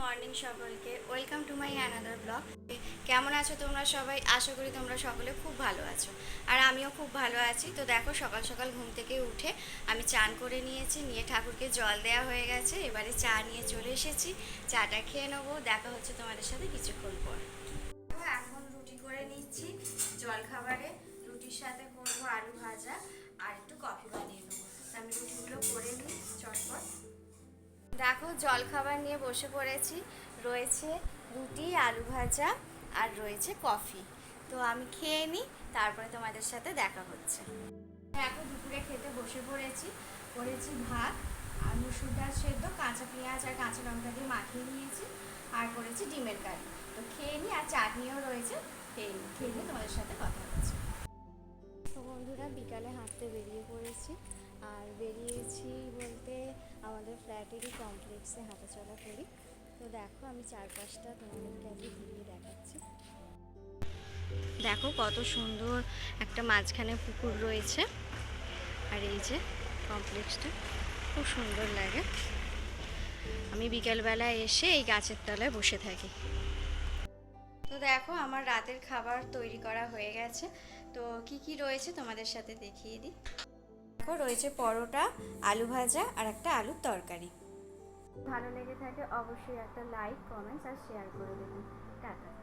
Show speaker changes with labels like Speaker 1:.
Speaker 1: Morning সকলকে। Welcome to my another blog. কেমন আছো তোমরা সবাই? আশা করি তোমরা সকলে খুব ভালো আছো। আর আমিও খুব ভালো আছি। তো দেখো, সকাল সকাল ঘুম থেকে উঠে আমি চান করে নিয়েছি, নিয়ে ঠাকুরকে জল দেওয়া হয়ে গেছে। এবারে চা নিয়ে চলে এসেছি। চাটা খেয়ে নেব। দেখা হচ্ছে তোমাদের সাথে কিছুক্ষণ পর। এখন রুটি করে নিচ্ছি জল খাবারে রুটির সাথে করব আলু ভাজা। দেখো, জলখাবার নিয়ে বসে পড়েছি। রয়েছে রুটি, আলু ভাজা আর রয়েছে কফি। তো আমি খেয়ে নিই, তারপরে তোমাদের সাথে দেখা হচ্ছে। এখন দুপুরে খেতে বসে পড়েছি। করেছি ভাত আর মুসুর ডাল সেদ্ধ, কাঁচা পেঁয়াজ আর কাঁচা লঙ্কা দিয়ে মাখিয়ে নিয়েছি আর করেছি ডিমের কারি। তো খেয়ে নিই আর চাটনিও রয়েছে, খেয়ে নিই। খেয়ে নিয়ে তোমাদের সাথে কথা হচ্ছে। তো বন্ধুরা, বিকালে হাঁটতে বেরিয়ে পড়েছি। আর বেরিয়েছি আমাদের ফ্ল্যাটেরই কমপ্লেক্সে হাঁটাচলা করি। তো দেখো, আমি চারপাশটা তোমাদেরকে আগে ঘুরিয়ে দেখাচ্ছি। দেখো কত সুন্দর একটা মাঝখানে পুকুর রয়েছে। আর এই যে কমপ্লেক্সটা, খুব সুন্দর লাগে। আমি বিকেলবেলা এসে এই গাছের তলায় বসে থাকি। তো দেখো, আমার রাতের খাবার তৈরি করা হয়ে গেছে। তো কি কি রয়েছে তোমাদের সাথে দেখিয়ে দিই। দেখো, রয়েছে পরোটা, আলু ভাজা আর একটা আলুর তরকারি। ভালো লেগে থাকে অবশ্যই একটা লাইক কমেন্টস আর শেয়ার করে দেবেন। টাটা।